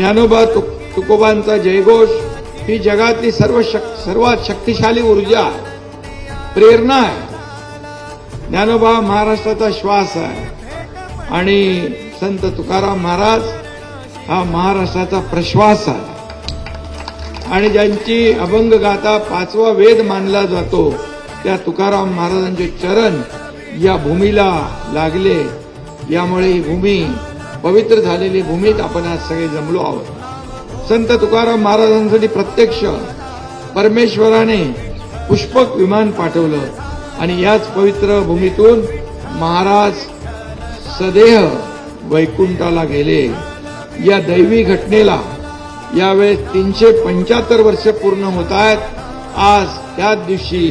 ज्ञानोबा तुक तुकोबांचा जयघोष ही जगातली सर्व शक सर्वात शक्तिशाली ऊर्जा प्रेरणा आहे. ज्ञानोबा महाराष्ट्राचा श्वास आहे. आणि संत तुकाराम महाराज हा महाराष्ट्राचा प्रश्वास आहे. आणि ज्यांची अभंग गाता पाचवा वेद मानला जातो त्या तुकाराम महाराजांचे चरण या भूमीला लागले. यामुळे ही भूमी पवित्र झालेली भूमीत आपण आज सगळे जमलो आहोत. संत तुकाराम महाराजांसाठी प्रत्यक्ष परमेश्वराने पुष्पक विमान पाठवलं आणि याच पवित्र भूमीतून महाराज सदेह वैकुंठाला गेले. या दैवी घटनेला यावेळेस तीनशे पंच्याहत्तर वर्ष पूर्ण होत आहेत. आज त्याच दिवशी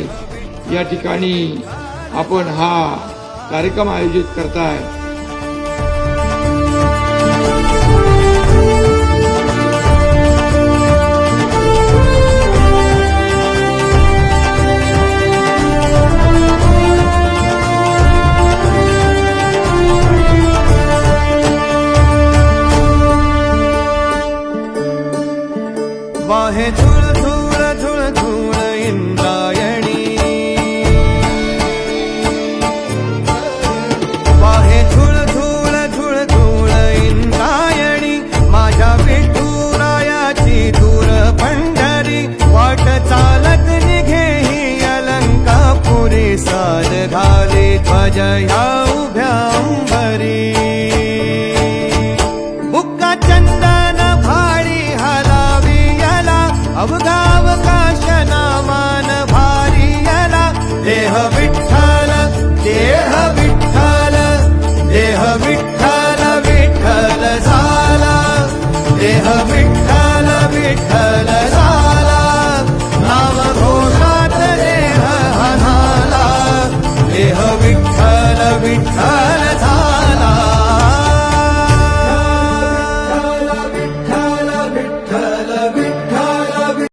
या ठिकाणी आपण हा कार्यक्रम आयोजित करताय. आहे झुळ झुळ झुळ झुळ इंद्रायणी. आहे झुळ झुळ झुळ झुळ इंद्रायणी. माझ्या विठुरायाची दूर पंढरी. वाट चालत निघे ही अलंकापुरी. सार घाले ध्वजया